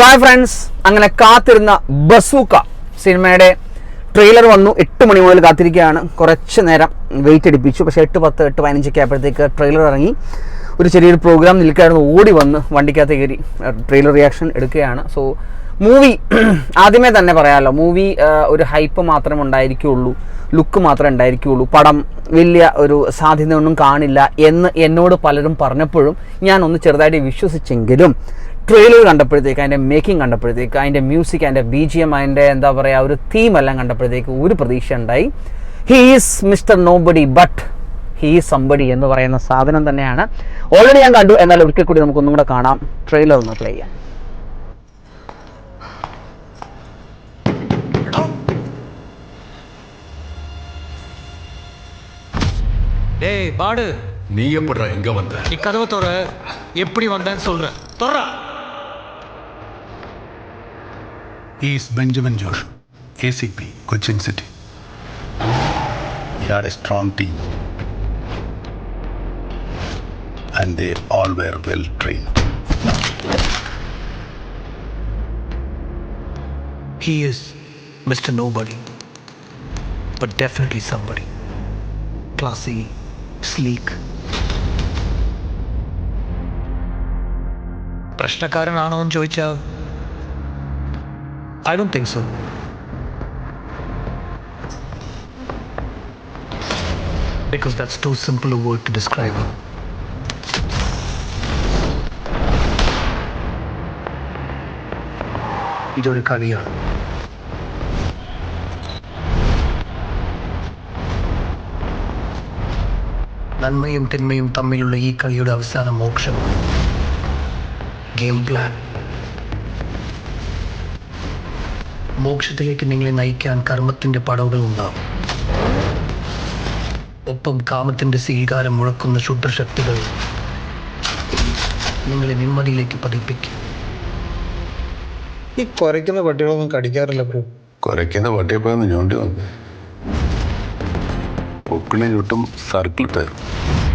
Hi friends അങ്ങനെ കാത്തിരുന്ന bazooka സിനിമയുടെ ട്രെയിലർ വന്നു. എട്ട് മണി മുതൽ കാത്തിരിക്കുകയാണ്. കുറച്ച് നേരം വെയിറ്റ് അടിപ്പിച്ചു പക്ഷേ എട്ട് പത്ത് എട്ട് പതിനഞ്ചൊക്കെ ആയപ്പോഴത്തേക്ക് ട്രെയിലർ ഇറങ്ങി. ഒരു ചെറിയൊരു പ്രോഗ്രാം നിൽക്കായിരുന്നു ഓടി വന്ന് വണ്ടിക്കകത്ത് കയറി ട്രെയിലർ റിയാക്ഷൻ എടുക്കുകയാണ്. സോ മൂവി ആദ്യമേ തന്നെ പറയാമല്ലോ മൂവി ഒരു ഹൈപ്പ് മാത്രം ഉണ്ടായിരിക്കുകയുള്ളൂ ലുക്ക് മാത്രമേ ഉണ്ടായിരിക്കുകയുള്ളൂ പടം വലിയ ഒരു സാധ്യതയൊന്നും കാണില്ല എന്ന് എന്നോട് പലരും പറഞ്ഞപ്പോഴും ഞാൻ ഒന്ന് ചെറുതായിട്ട് വിശ്വസിച്ചെങ്കിലും ട്രെയിലർ കണ്ടപ്പോഴത്തേക്ക് അതിൻ്റെ മേക്കിംഗ് കണ്ടപ്പോഴത്തേക്ക് അതിൻ്റെ മ്യൂസിക് അതിൻ്റെ ബി ജി എം അതിൻ്റെ എന്താ പറയുക ഒരു തീം എല്ലാം കണ്ടപ്പോഴത്തേക്ക് ഒരു പ്രതീക്ഷ ഉണ്ടായി he is mister nobody but he is somebody എന്ന് പറയുന്ന സാധനം തന്നെയാണ് ഓൾറെഡി ഞാൻ കണ്ടു എന്നാൽ ഒരിക്കൽ കൂടി നമുക്കൊന്നും കൂടെ കാണാം ട്രെയിലർ ഒന്ന് പ്ലേ ചെയ്യാം டேய் பாடு நீ எப்படா எங்க வந்த நீ கதவை தோற எப்படி வந்தேன்னு சொல்றேன் தொறா is Benjamin Josh, ACP, Cochin City. He had a strong team. And they all were well trained. He is Mr. Nobody, but definitely somebody. Classy, sleek. പ്രശ്നക്കാരനാണോ എന്ന് ചോദിച്ചാൽ I don't think so because that's too simple a word to describe him. ഇതൊരു കളിയാണ് നന്മയും തിന്മയും തമ്മിലുള്ള ഈ കളിയുടെ അവസാന മോക്ഷം ഗെയിം പ്ലാൻ മോക്ഷത്തിലേക്ക് നിങ്ങളെ നയിക്കാൻ കർമ്മത്തിന്റെ പടവുകൾ ഉണ്ടാവും. ഒപ്പം കാമത്തിന്റെ സ്വീകാരം മുഴക്കുന്ന ശുദ്ധശക്തികൾ നിങ്ങളെ നിമ്മതിയിലേക്ക് പതിപ്പിക്കും. ഈ കുരയ്ക്കുന്ന പട്ടികളൊന്നും കടിക്കാറില്ല ബ്രോ. കുരയ്ക്കുന്ന പട്ടിയപ്പോന്ന് ഞോണ്ടി വന്നു. പൊക്കിളിന് ചുറ്റും സർക്കിൾ ഇട്ടായിരുന്നു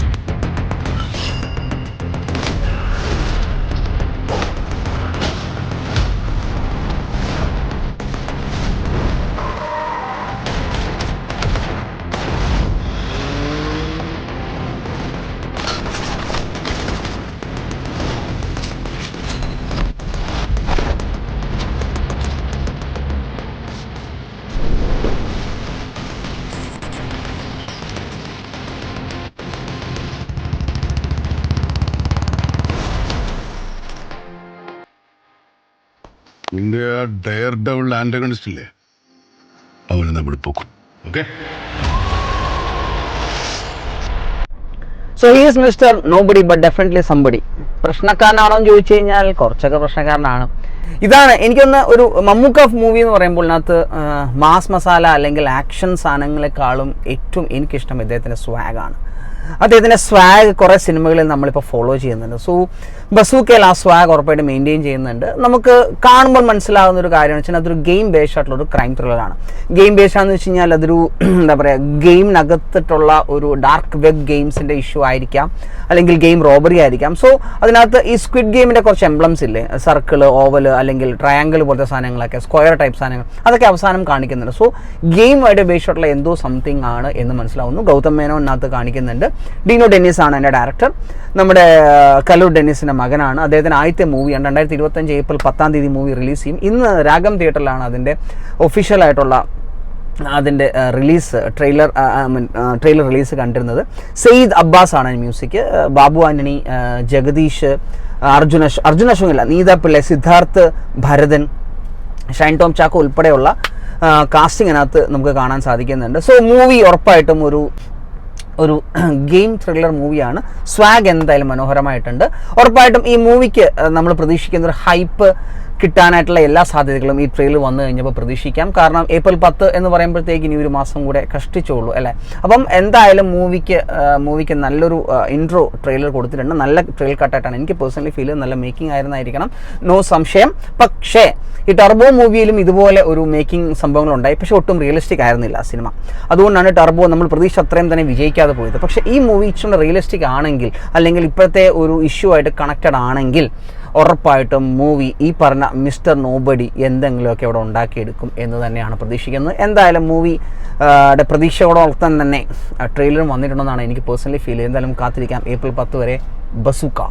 നിന്റെ ആ ഡയർ ഡബിൾ ഇല്ലേ അവനെ നമ്മൾ പൊക്കും. Okay? So he's mister nobody but definitely somebody പ്രശ്നക്കാരനാണോ എന്ന് ചോദിച്ചു കഴിഞ്ഞാൽ കുറച്ചൊക്കെ പ്രശ്നക്കാരനാണ്. ഇതാണ് എനിക്കൊന്ന് ഒരു മമ്മൂക്ക മൂവി എന്ന് പറയുമ്പോൾ അതിനകത്ത് മാസ് മസാല അല്ലെങ്കിൽ ആക്ഷൻ സാധനങ്ങളെക്കാളും ഏറ്റവും എനിക്കിഷ്ടം ഇദ്ദേഹത്തിന്റെ സ്വാഗാണ് അദ്ദേഹത്തിന്റെ സ്വാഗ് കുറേ സിനിമകളിൽ നമ്മളിപ്പോൾ ഫോളോ ചെയ്യുന്നുണ്ട്. സോ ബസൂക്കയിൽ ആ സ്വാഗ് ഉറപ്പായിട്ട് മെയിന്റെയിൻ ചെയ്യുന്നുണ്ട്. നമുക്ക് കാണുമ്പോൾ മനസ്സിലാകുന്ന ഒരു കാര്യമെന്ന് വെച്ചാൽ അതൊരു ഗെയിം ബേസ്ഡ് ആയിട്ടുള്ള ഒരു ക്രൈം ത്രില്ലറാണ് ഗെയിം ബേസ്ഡ് ആണെന്ന് വെച്ച് കഴിഞ്ഞാൽ അതൊരു എന്താ പറയുക ഗെയിമിനകത്തിട്ടുള്ള ഒരു ഡാർക്ക് വെബ് ഗെയിംസിന്റെ ഇഷ്യൂ ആയിരിക്കാം. അല്ലെങ്കിൽ ഗെയിം റോബറി ആയിരിക്കാം. സോ അതിനകത്ത് ഈ സ്ക്വിഡ് ഗെയിമിന്റെ കുറച്ച് എംബ്ലംസ് ഇല്ലേ? സർക്കിൾ ഓവൽ അല്ലെങ്കിൽ ട്രയാങ്കിൾ പോലത്തെ സാധനങ്ങളൊക്കെ സ്ക്വയർ ടൈപ്പ് സാധനങ്ങൾ അതൊക്കെ അവസാനം കാണിക്കുന്നുണ്ട്. സോ ഗെയിമായിട്ട് ബേസ്ഡ് ആയിട്ടുള്ള എന്തോ സംതിങ് ആണ് എന്ന് മനസ്സിലാവുന്നു. ഗൗതം മേനോനകത്ത് കാണിക്കുന്നുണ്ട്. ഡീനോ ഡെന്നിസ് ആണ് എന്റെ ഡയറക്ടർ. നമ്മുടെ കലു ഡെന്നിസിന്റെ മകനാണ്. അദ്ദേഹത്തിന് ആദ്യത്തെ മൂവിയാണ് രണ്ടായിരത്തി ഇരുപത്തഞ്ച് ഏപ്രിൽ പത്താം തീയതി മൂവി റിലീസ് ചെയ്യും. ഇന്ന് രാഗം തിയേറ്ററിലാണ് അതിന്റെ ഒഫീഷ്യലായിട്ടുള്ള അതിന്റെ റിലീസ് ട്രെയിലർ ട്രെയിലർ റിലീസ് കണ്ടിരുന്നത്. സെയ്ദ് അബ്ബാസ് ആണ് മ്യൂസിക് ബാബു ആന്റണി ജഗദീഷ് അർജുന അർജുന അശോകല്ല അല്ല നീത പിള്ള സിദ്ധാർത്ഥ് ഭരതൻ ഷൈൻ ടോം ചാക്കോ ഉൾപ്പെടെയുള്ള കാസ്റ്റിങ്ങിനകത്ത് നമുക്ക് കാണാൻ സാധിക്കുന്നുണ്ട്. സോ മൂവി ഉറപ്പായിട്ടും ഒരു ഒരു ഗെയിം ത്രില്ലർ മൂവിയാണ്. സ്വാഗ് എന്തായാലും മനോഹരമായിട്ടുണ്ട്. ഉറപ്പായിട്ടും ഈ മൂവിക്ക് നമ്മൾ പ്രതീക്ഷിക്കുന്ന ഒരു ഹൈപ്പ് കിട്ടാനായിട്ടുള്ള എല്ലാ സാധ്യതകളും ഈ ട്രെയിലർ വന്നു കഴിഞ്ഞപ്പോൾ പ്രതീക്ഷിക്കാം. കാരണം ഏപ്രിൽ പത്ത് എന്ന് പറയുമ്പോഴത്തേക്ക് ഇനി ഒരു മാസം കൂടെ കഷ്ടിച്ചോളൂ അല്ലേ? അപ്പം എന്തായാലും മൂവിക്ക് മൂവിക്ക് നല്ലൊരു ഇൻട്രോ ട്രെയിലർ കൊടുത്തിട്ടുണ്ട്. നല്ല ട്രെയിൽ കട്ടായിട്ടാണ് എനിക്ക് പേഴ്സണലി ഫീൽ നല്ല മേക്കിംഗ് ആയിരുന്നായിരിക്കണം. നോ സംശയം. പക്ഷേ ഈ ടർബോ മൂവിയിലും ഇതുപോലെ ഒരു മേക്കിംഗ് സംഭവങ്ങൾ ഉണ്ടായി പക്ഷേ ഒട്ടും റിയലിസ്റ്റിക് ആയിരുന്നില്ല സിനിമ. അതുകൊണ്ടാണ് ടർബോ നമ്മൾ പ്രതീക്ഷ അത്രയും തന്നെ വിജയിക്കാതെ പോയത്. പക്ഷേ ഈ മൂവി ഇച്ചിരി റിയലിസ്റ്റിക് ആണെങ്കിൽ അല്ലെങ്കിൽ ഇപ്പോഴത്തെ ഒരു ഇഷ്യൂ ആയിട്ട് കണക്റ്റഡ് ആണെങ്കിൽ ഉറപ്പായിട്ടും മൂവി ഈ പറഞ്ഞ മിസ്റ്റർ നോബഡി എന്തെങ്കിലുമൊക്കെ ഇവിടെ ഉണ്ടാക്കിയെടുക്കും എന്ന് തന്നെയാണ് പ്രതീക്ഷിക്കുന്നത്. എന്തായാലും മൂവി പ്രതീക്ഷയോടൊപ്പം തന്നെ ട്രെയിലർ വന്നിട്ടുണ്ടെന്നാണ് എനിക്ക് പേഴ്സണലി ഫീൽ ചെയ്യുന്നത് എന്തായാലും കാത്തിരിക്കാം. ഏപ്രിൽ പത്ത് വരെ ബസുക്ക.